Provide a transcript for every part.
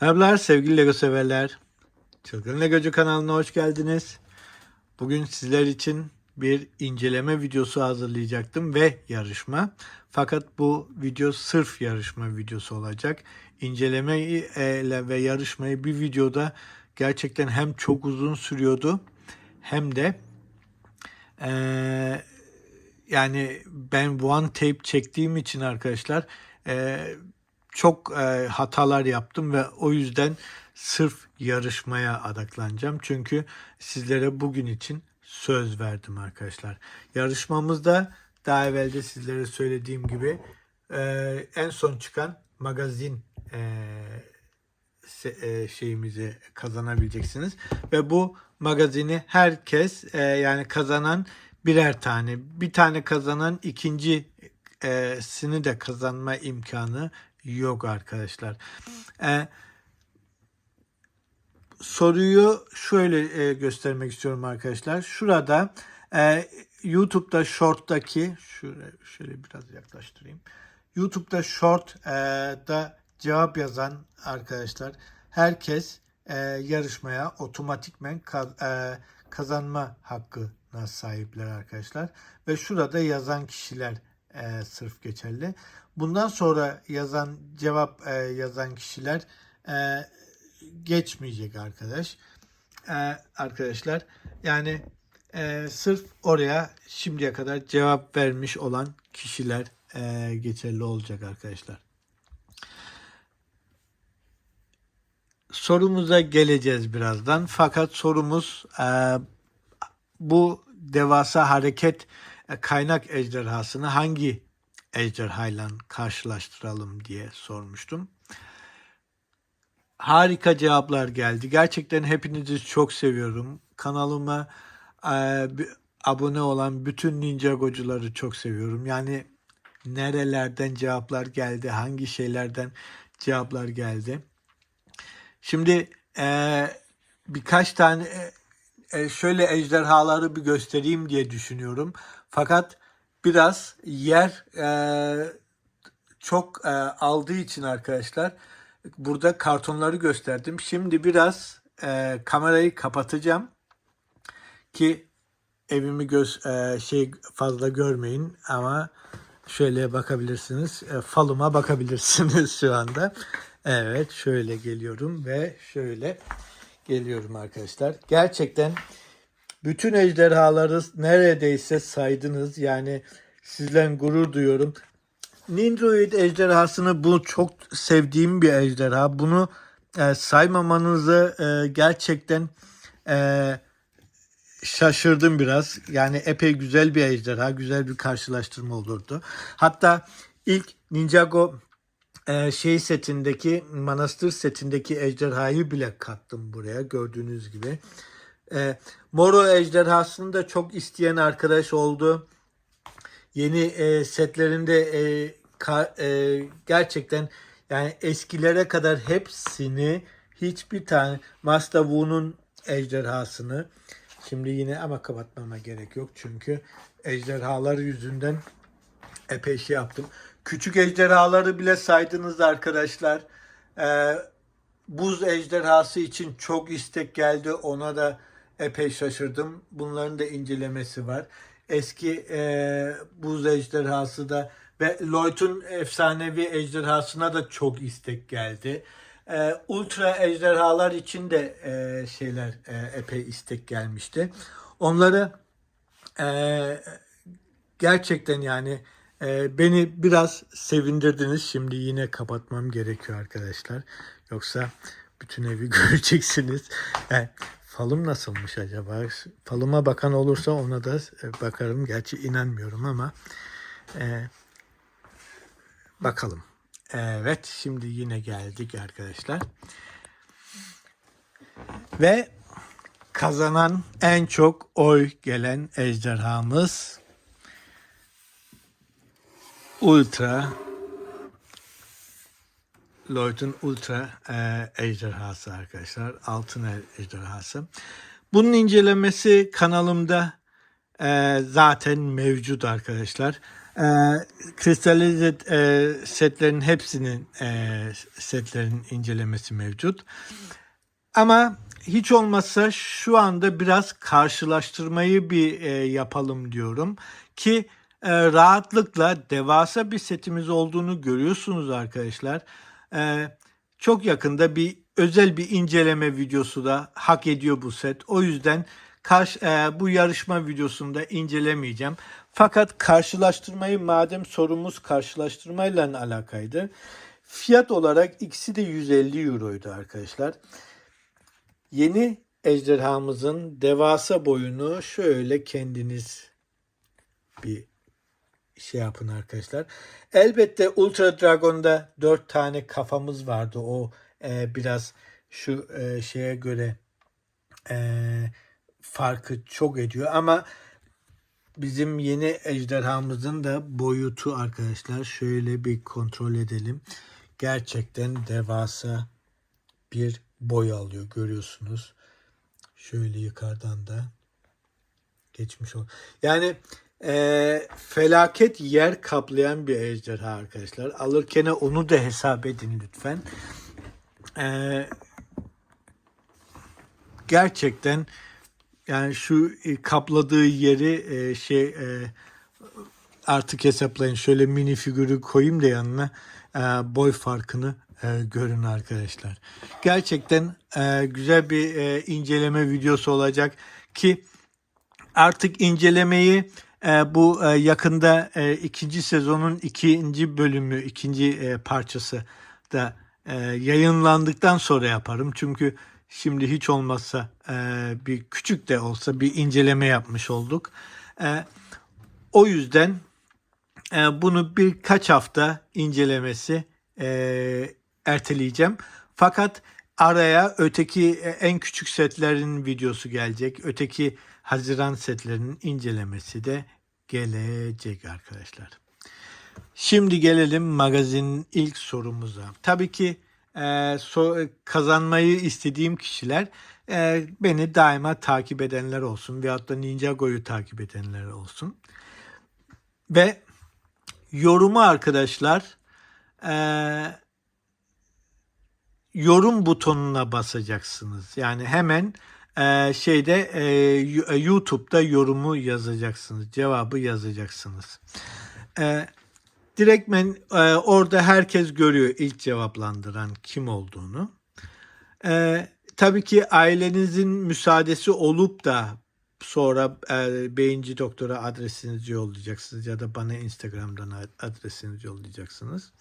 Merhabalar sevgili Lego severler. Çılgın Legocu kanalına hoş geldiniz. Bugün sizler için bir inceleme videosu hazırlayacaktım ve yarışma. Fakat bu video sırf yarışma videosu olacak. İncelemeyi e, ve yarışmayı bir videoda gerçekten hem çok uzun sürüyordu hem de eee, yani ben one tape çektiğim için arkadaşlar eee, çok eee, hatalar yaptım ve o yüzden sırf yarışmaya odaklanacağım. Çünkü sizlere bugün için söz verdim arkadaşlar. Yarışmamızda daha evvel de sizlere söylediğim gibi eee, en son çıkan magazin eee, se- e, şeyimizi kazanabileceksiniz ve bu magazini herkes e, yani kazanan birer tane bir tane kazanan ikincisini de kazanma imkanı yok arkadaşlar. E, soruyu şöyle e, göstermek istiyorum arkadaşlar. Şurada e, YouTube'da Short'taki şöyle şöyle biraz yaklaştırayım. YouTube'da Short'da cevap yazan arkadaşlar herkes e, yarışmaya otomatikmen kaz- e, kazanma hakkına sahipler arkadaşlar. Ve şurada yazan kişiler e, sırf geçerli. Bundan sonra yazan cevap e, yazan kişiler e, geçmeyecek arkadaş. E, arkadaşlar yani e, sırf oraya şimdiye kadar cevap vermiş olan kişiler e, geçerli olacak arkadaşlar. Sorumuza geleceğiz birazdan. Fakat sorumuz e, bu devasa hareket e, kaynak ejderhasını hangi ejderhayla karşılaştıralım diye sormuştum. Harika cevaplar geldi. Gerçekten hepinizi çok seviyorum. Kanalıma e, abone olan bütün Ninjagocuları çok seviyorum. Yani nerelerden cevaplar geldi, hangi şeylerden cevaplar geldi. Şimdi e, birkaç tane e, e, şöyle ejderhaları bir göstereyim diye düşünüyorum. Fakat biraz yer e, çok e, aldığı için arkadaşlar burada kartonları gösterdim. Şimdi biraz e, kamerayı kapatacağım ki evimi göz e, şey fazla görmeyin ama şöyle bakabilirsiniz. E, falıma bakabilirsiniz şu anda. Evet şöyle geliyorum ve şöyle geliyorum arkadaşlar. Gerçekten bütün ejderhaları neredeyse saydınız. Yani sizden gurur duyuyorum. Nindroid ejderhasını bu çok sevdiğim bir ejderha. Bunu e, saymamanızı e, gerçekten e, şaşırdım biraz. Yani epey güzel bir ejderha, güzel bir karşılaştırma olurdu. Hatta ilk Ninjago e, şey setindeki, manastır setindeki ejderhayı bile kattım buraya gördüğünüz gibi. E, Moro ejderhasını da çok isteyen arkadaş oldu. Yeni e, setlerinde e, ka- e, gerçekten yani eskilere kadar hepsini hiçbir tane Master Wu'nun ejderhasını şimdi yine ama kapatmama gerek yok çünkü ejderhalar yüzünden epey şey yaptım. Küçük ejderhaları bile saydınız arkadaşlar. Ee, buz ejderhası için çok istek geldi. Ona da epey şaşırdım. Bunların da incelemesi var. Eski e, buz ejderhası da ve Lloyd'un efsanevi ejderhasına da çok istek geldi. E, ultra ejderhalar için de e, şeyler e, epey istek gelmişti. Onları e, gerçekten yani e, beni biraz sevindirdiniz. Şimdi yine kapatmam gerekiyor arkadaşlar. Yoksa bütün evi göreceksiniz. Falım nasılmış acaba? Falıma bakan olursa ona da e, bakarım. Gerçi inanmıyorum ama e, bakalım. Evet şimdi yine geldik arkadaşlar. Ve kazanan en çok oy gelen ejderhamız Ultra Lloyd'un Ultra e, ejderhası arkadaşlar. Altın ejderhası. Bunun incelemesi kanalımda e, zaten mevcut arkadaşlar. E, kristalize e, setlerin hepsinin e, setlerin incelemesi mevcut. Ama hiç olmazsa şu anda biraz karşılaştırmayı bir e, yapalım diyorum ki e, rahatlıkla devasa bir setimiz olduğunu görüyorsunuz arkadaşlar. E, çok yakında bir özel bir inceleme videosu da hak ediyor bu set. O yüzden karşı, e, bu yarışma videosunda incelemeyeceğim. Fakat karşılaştırmayı madem sorumuz karşılaştırmayla alakaydı. Fiyat olarak ikisi de 150 euroydu arkadaşlar. Yeni ejderhamızın devasa boyunu şöyle kendiniz bir şey yapın arkadaşlar. Elbette Ultra Dragon'da 4 tane kafamız vardı. O e, biraz şu e, şeye göre e, farkı çok ediyor ama bizim yeni ejderhamızın da boyutu arkadaşlar şöyle bir kontrol edelim. Gerçekten devasa bir boy alıyor görüyorsunuz. Şöyle yukarıdan da geçmiş ol. Yani e, felaket yer kaplayan bir ejderha arkadaşlar. Alırken onu da hesap edin lütfen. E, gerçekten yani şu e, kapladığı yeri e, şey e, artık hesaplayın. Şöyle mini figürü koyayım da yanına e, boy farkını e, görün arkadaşlar. Gerçekten e, güzel bir e, inceleme videosu olacak ki artık incelemeyi e, bu e, yakında e, ikinci sezonun ikinci bölümü, ikinci e, parçası da e, yayınlandıktan sonra yaparım. Çünkü şimdi hiç olmazsa e, bir küçük de olsa bir inceleme yapmış olduk. E, o yüzden e, bunu birkaç hafta incelemesi e, erteleyeceğim. Fakat araya öteki e, en küçük setlerin videosu gelecek. Öteki Haziran setlerinin incelemesi de gelecek arkadaşlar. Şimdi gelelim magazinin ilk sorumuza. Tabii ki e, so, kazanmayı istediğim kişiler e, beni daima takip edenler olsun veyahut da Ninjago'yu takip edenler olsun. Ve yorumu arkadaşlar e, yorum butonuna basacaksınız. Yani hemen e, şeyde e, YouTube'da yorumu yazacaksınız. Cevabı yazacaksınız. E, direktmen e, orada herkes görüyor ilk cevaplandıran kim olduğunu. E, tabii ki ailenizin müsaadesi olup da sonra e, beyinci doktora adresinizi yollayacaksınız ya da bana Instagram'dan adresinizi yollayacaksınız.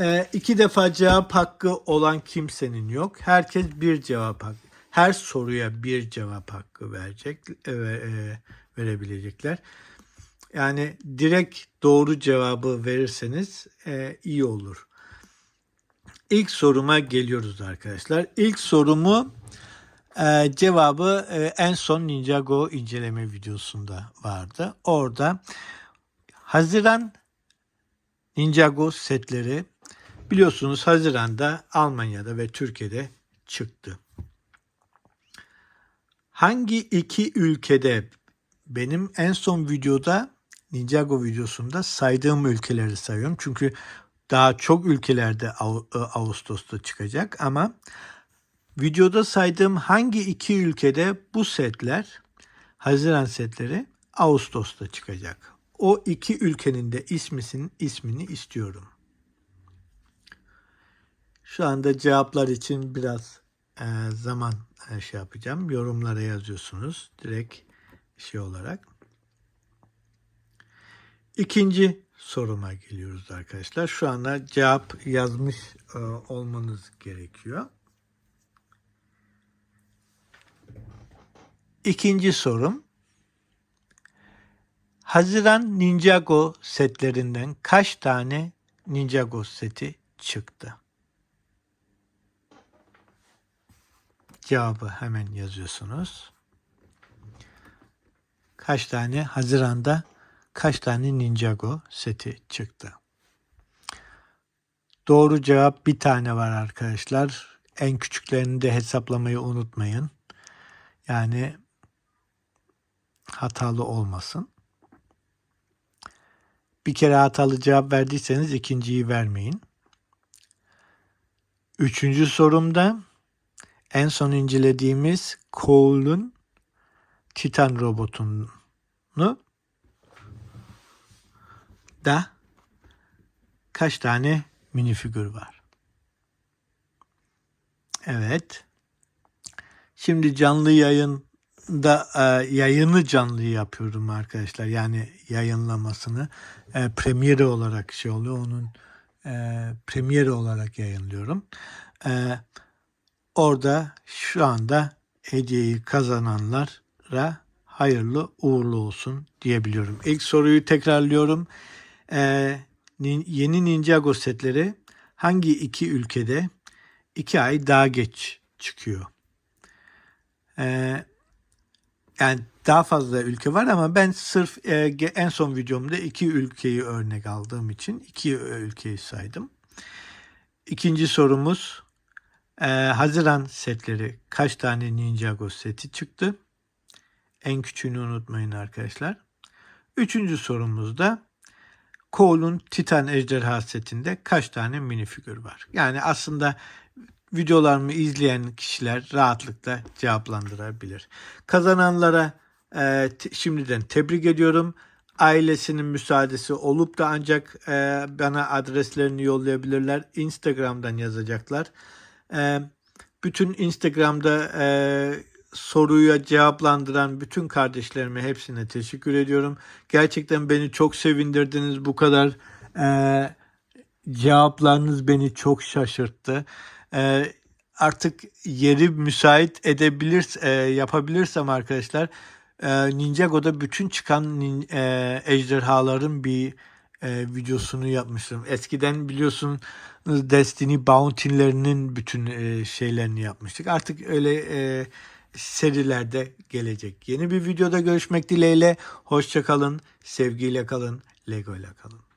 E, iki defa cevap hakkı olan kimsenin yok. Herkes bir cevap hakkı. Her soruya bir cevap hakkı verecek e, e, verebilecekler. Yani direkt doğru cevabı verirseniz e, iyi olur. İlk soruma geliyoruz arkadaşlar. İlk sorumu e, cevabı e, en son Ninjago inceleme videosunda vardı. Orada Haziran Ninjago setleri biliyorsunuz Haziran'da Almanya'da ve Türkiye'de çıktı. Hangi iki ülkede benim en son videoda Ninjago videosunda saydığım ülkeleri sayıyorum. Çünkü daha çok ülkelerde e, Ağustos'ta çıkacak ama videoda saydığım hangi iki ülkede bu setler Haziran setleri Ağustos'ta çıkacak. O iki ülkenin de ismisinin ismini istiyorum. Şu anda cevaplar için biraz zaman e, şey yapacağım. Yorumlara yazıyorsunuz direkt şey olarak. İkinci soruma geliyoruz arkadaşlar. Şu anda cevap yazmış e, olmanız gerekiyor. İkinci sorum. Haziran Ninjago setlerinden kaç tane Ninjago seti çıktı? Cevabı hemen yazıyorsunuz. Kaç tane Haziran'da kaç tane Ninjago seti çıktı? Doğru cevap bir tane var arkadaşlar. En küçüklerini de hesaplamayı unutmayın. Yani hatalı olmasın. Bir kere hatalı cevap verdiyseniz ikinciyi vermeyin. Üçüncü sorumda en son incelediğimiz Cole'un Titan robotunu da kaç tane minifigür var? Evet. Şimdi canlı yayında e, yayını canlı yapıyorum arkadaşlar. Yani yayınlamasını e, premiere olarak şey oluyor. Onun e, premiere olarak yayınlıyorum. E, orada şu anda hediyeyi kazananlara hayırlı uğurlu olsun diyebiliyorum. İlk soruyu tekrarlıyorum. E, nin- yeni Ninjago setleri hangi iki ülkede iki ay daha geç çıkıyor? Ee, yani daha fazla ülke var ama ben sırf e, en son videomda iki ülkeyi örnek aldığım için iki e, ülkeyi saydım. İkinci sorumuz e, Haziran setleri kaç tane Ninjago seti çıktı? En küçüğünü unutmayın arkadaşlar. Üçüncü sorumuz da Cole'un Titan Ejderha setinde kaç tane minifigür var? Yani aslında videolarımı izleyen kişiler rahatlıkla cevaplandırabilir. Kazananlara e, şimdiden tebrik ediyorum. Ailesinin müsaadesi olup da ancak e, bana adreslerini yollayabilirler. Instagram'dan yazacaklar. E, bütün Instagram'da e, soruya cevaplandıran bütün kardeşlerime hepsine teşekkür ediyorum. Gerçekten beni çok sevindirdiniz. Bu kadar e, cevaplarınız beni çok şaşırttı. Ee, artık yeri müsait edebilir e, yapabilirsem arkadaşlar e, Ninjago'da bütün çıkan e, ejderhaların bir e, videosunu yapmıştım. Eskiden biliyorsun Destiny Bounty'lerinin bütün e, şeylerini yapmıştık. Artık öyle e, serilerde gelecek. Yeni bir videoda görüşmek dileğiyle. Hoşça kalın, sevgiyle kalın, Lego ile kalın.